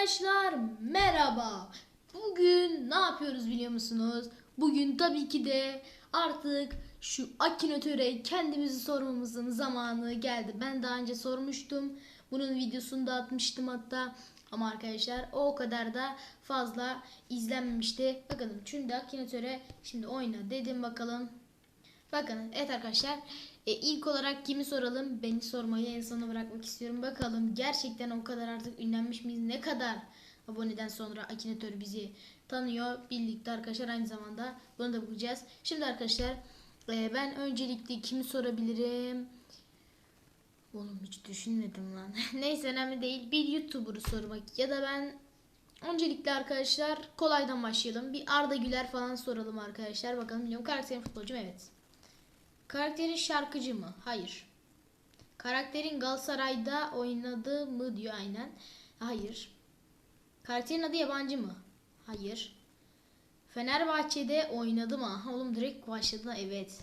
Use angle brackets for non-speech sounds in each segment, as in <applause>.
Arkadaşlar merhaba. Bugün ne yapıyoruz biliyor musunuz? Bugün tabii ki de artık şu Akinatöre kendimizi sormamızın zamanı geldi. Ben daha önce sormuştum. Bunun videosunu da atmıştım hatta. Ama arkadaşlar o kadar da fazla izlenmemişti. Bakalım şimdi Akinatöre şimdi oyna dedim bakalım. Bakın evet arkadaşlar e, ilk olarak kimi soralım? Beni sormayı en sona bırakmak istiyorum. Bakalım gerçekten o kadar artık ünlenmiş miyiz? Ne kadar aboneden sonra Akinator bizi tanıyor. Birlikte arkadaşlar aynı zamanda bunu da bakacağız. Şimdi arkadaşlar e, ben öncelikle kimi sorabilirim? Oğlum hiç düşünmedim lan. <laughs> Neyse önemli değil. Bir YouTuber'ı sormak ya da ben Öncelikle arkadaşlar kolaydan başlayalım. Bir Arda Güler falan soralım arkadaşlar. Bakalım biliyorum. Karakterin futbolcu mu? Evet. Karakterin şarkıcı mı? Hayır. Karakterin Galatasaray'da oynadı mı diyor aynen. Hayır. Karakterin adı yabancı mı? Hayır. Fenerbahçe'de oynadı mı? Oğlum direkt başladı. Evet.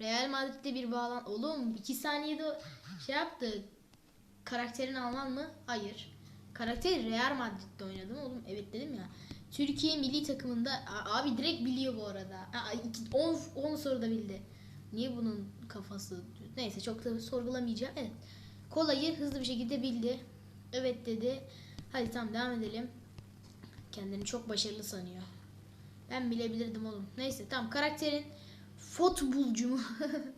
Real Madrid'de bir bağlan... Oğlum iki saniyede şey yaptı. Karakterin Alman mı? Hayır. Karakteri Real Madrid'de oynadı mı? Oğlum evet dedim ya. Türkiye milli takımında abi direkt biliyor bu arada. 10 10 soruda bildi. Niye bunun kafası? Neyse çok da sorgulamayacağım. Evet. Kolayı hızlı bir şekilde bildi. Evet dedi. Hadi tamam devam edelim. Kendini çok başarılı sanıyor. Ben bilebilirdim oğlum. Neyse tamam karakterin futbolcu mu?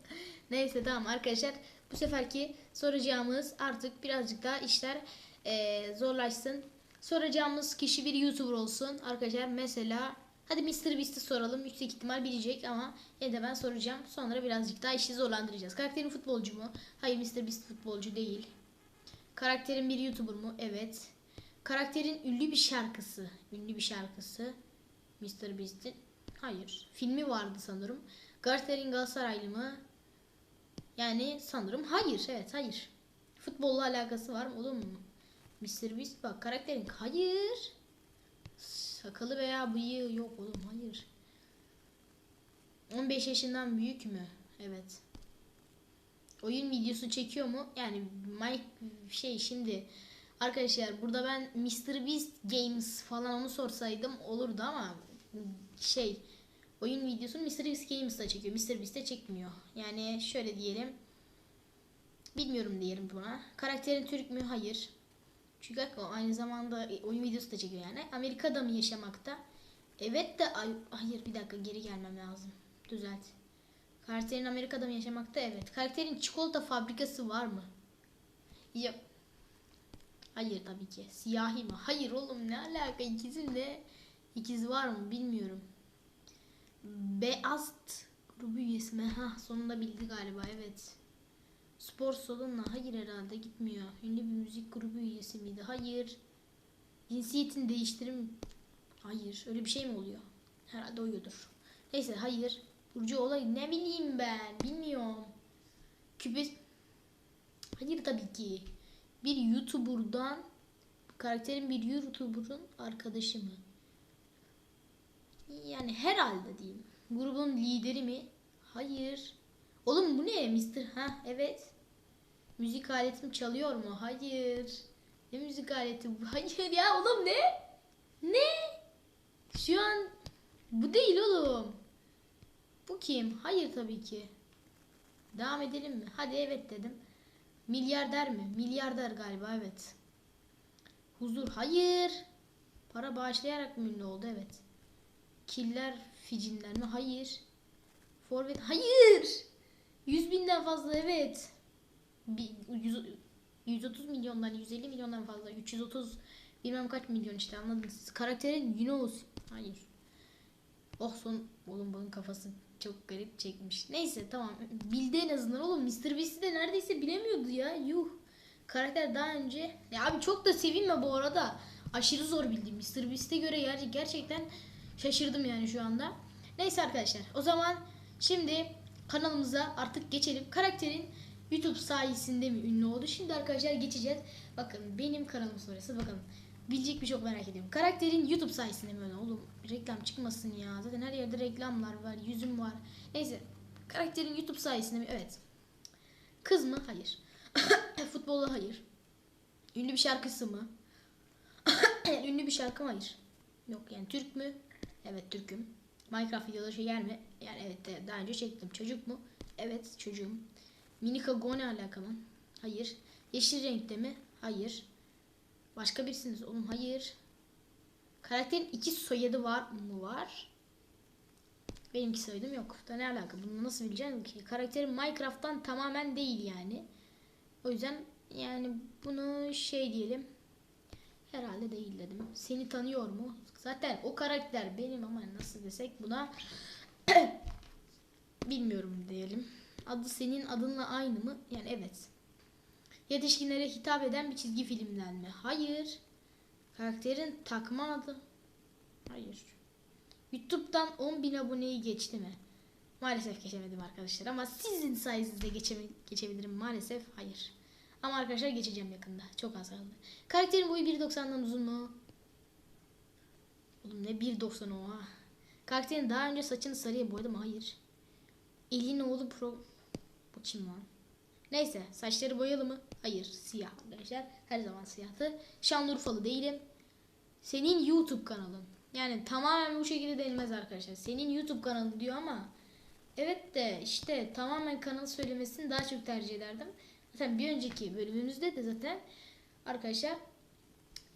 <laughs> Neyse tamam arkadaşlar. Bu seferki soracağımız artık birazcık daha işler eee, zorlaşsın. Soracağımız kişi bir YouTuber olsun. Arkadaşlar mesela hadi Mr. Beast'i soralım. Yüksek ihtimal bilecek ama yine de ben soracağım. Sonra birazcık daha işi zorlandıracağız. Karakterin futbolcu mu? Hayır Mr. Beast futbolcu değil. Karakterin bir YouTuber mu? Evet. Karakterin ünlü bir şarkısı. Ünlü bir şarkısı. Mr. Beast'in. Hayır. Filmi vardı sanırım. Karakterin Galatasaraylı mı? Yani sanırım hayır. Evet hayır. Futbolla alakası var mı? Olur mu? Mr. Beast bak karakterin hayır. Sakalı veya bıyığı yok oğlum hayır. 15 yaşından büyük mü? Evet. Oyun videosu çekiyor mu? Yani Mike şey şimdi arkadaşlar burada ben Mr. Beast Games falan onu sorsaydım olurdu ama şey oyun videosunu Mr. Beast Games'ta çekiyor. Mr. Beast'te çekmiyor. Yani şöyle diyelim. Bilmiyorum diyelim buna. Karakterin Türk mü? Hayır. Çünkü o aynı zamanda oyun videosu da çekiyor yani. Amerika'da mı yaşamakta? Evet de ay, hayır bir dakika geri gelmem lazım. Düzelt. Karakterin Amerika'da mı yaşamakta? Evet. Karakterin çikolata fabrikası var mı? Ya. Hayır tabii ki. Siyahi mi? Hayır oğlum ne alaka ikizinde ikiz var mı bilmiyorum. Beast grubu üyesi mi? Ha sonunda bildi galiba evet. Spor salonuna hayır herhalde gitmiyor. Ünlü bir müzik grubu üyesi miydi? Hayır. Cinsiyetini değiştirim. Hayır. Öyle bir şey mi oluyor? Herhalde uyuyordur. Neyse hayır. Burcu olay ne bileyim ben. Bilmiyorum. Küpe... Hayır tabii ki. Bir YouTuber'dan karakterin bir YouTuber'ın arkadaşı mı? Yani herhalde diyeyim. Grubun lideri mi? Hayır. Oğlum bu ne Mister? Ha evet. Müzik aletim çalıyor mu? Hayır. Ne müzik aleti? <laughs> Hayır ya oğlum ne? Ne? Şu an bu değil oğlum. Bu kim? Hayır tabii ki. Devam edelim mi? Hadi evet dedim. Milyarder mi? Milyarder galiba evet. Huzur. Hayır. Para bağışlayarak mı ünlü oldu? Evet. Killer ficinler mi? Hayır. Forvet. Hayır. 100 binden fazla evet. Bir, 100, 130 milyondan 150 milyondan fazla 330 bilmem kaç milyon işte anladınız. Karakterin Yunus. Hayır. Oh son oğlum bunun kafası çok garip çekmiş. Neyse tamam. Bildi en azından oğlum. Mr. Beast'i de neredeyse bilemiyordu ya. Yuh. Karakter daha önce. Ya abi çok da sevinme bu arada. Aşırı zor bildim. Mr. Beast'e göre ger- gerçekten şaşırdım yani şu anda. Neyse arkadaşlar. O zaman şimdi kanalımıza artık geçelim. Karakterin YouTube sayesinde mi ünlü oldu? Şimdi arkadaşlar geçeceğiz. Bakın benim kanalım sonrası bakalım. Bilecek bir çok merak ediyorum. Karakterin YouTube sayesinde mi öyle oğlum? Reklam çıkmasın ya. Zaten her yerde reklamlar var. Yüzüm var. Neyse. Karakterin YouTube sayesinde mi? Evet. Kız mı? Hayır. <coughs> Futbolla hayır. Ünlü bir şarkısı mı? <coughs> Ünlü bir şarkı mı? Hayır. Yok yani Türk mü? Evet Türk'üm. Minecraft videoları çeker mi? Yani evet daha önce çektim. Çocuk mu? Evet çocuğum. Minika Go ne alakalı? Hayır. Yeşil renkte mi? Hayır. Başka birisiniz oğlum? Hayır. Karakterin iki soyadı var mı? Var. Benimki soyadım yok. Da ne alaka? Bunu nasıl bileceğim ki? Karakterim Minecraft'tan tamamen değil yani. O yüzden yani bunu şey diyelim. Herhalde değil dedim. Seni tanıyor mu? Zaten o karakter benim ama nasıl desek buna <coughs> bilmiyorum diyelim. Adı senin adınla aynı mı? Yani evet. Yetişkinlere hitap eden bir çizgi filmden mi? Hayır. Karakterin takma adı? Hayır. YouTube'dan 10.000 aboneyi geçti mi? Maalesef geçemedim arkadaşlar ama sizin sayenizde geçebilirim maalesef. Hayır. Ama arkadaşlar geçeceğim yakında. Çok az kaldı. Karakterin boyu 1.90'dan uzun mu? Oğlum ne 1.90 o ha? Karakterin daha önce saçını sarıya boyadı mı? Hayır. Elin oğlu pro... Bu kim lan? Neyse saçları boyalı mı? Hayır siyah arkadaşlar. Her zaman siyahtı. Şanlıurfalı değilim. Senin YouTube kanalın. Yani tamamen bu şekilde denilmez arkadaşlar. Senin YouTube kanalın diyor ama evet de işte tamamen kanalı söylemesini daha çok tercih ederdim. Zaten bir önceki bölümümüzde de zaten arkadaşlar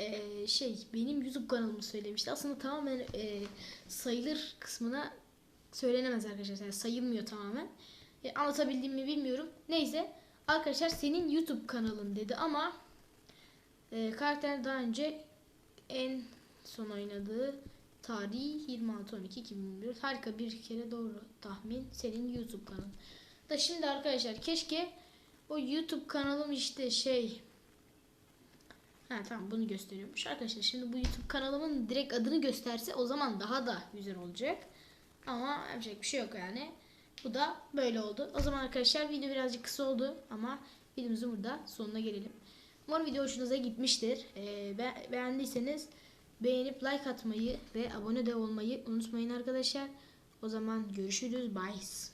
eee, şey benim YouTube kanalımı söylemişti. Aslında tamamen eee, sayılır kısmına söylenemez arkadaşlar. Yani sayılmıyor tamamen. E, anlatabildim mi bilmiyorum. Neyse arkadaşlar senin YouTube kanalın dedi ama e, karakter daha önce en son oynadığı tarih 26-12-2021 harika bir kere doğru tahmin senin YouTube kanalın. Da şimdi arkadaşlar keşke o YouTube kanalım işte şey Ha tamam bunu gösteriyormuş. Arkadaşlar şimdi bu YouTube kanalımın direkt adını gösterse o zaman daha da güzel olacak. Ama yapacak bir şey yok yani. Bu da böyle oldu. O zaman arkadaşlar video birazcık kısa oldu ama videomuzun burada sonuna gelelim. Umarım video hoşunuza gitmiştir. Ee, be- beğendiyseniz beğenip like atmayı ve abone de olmayı unutmayın arkadaşlar. O zaman görüşürüz. Bye.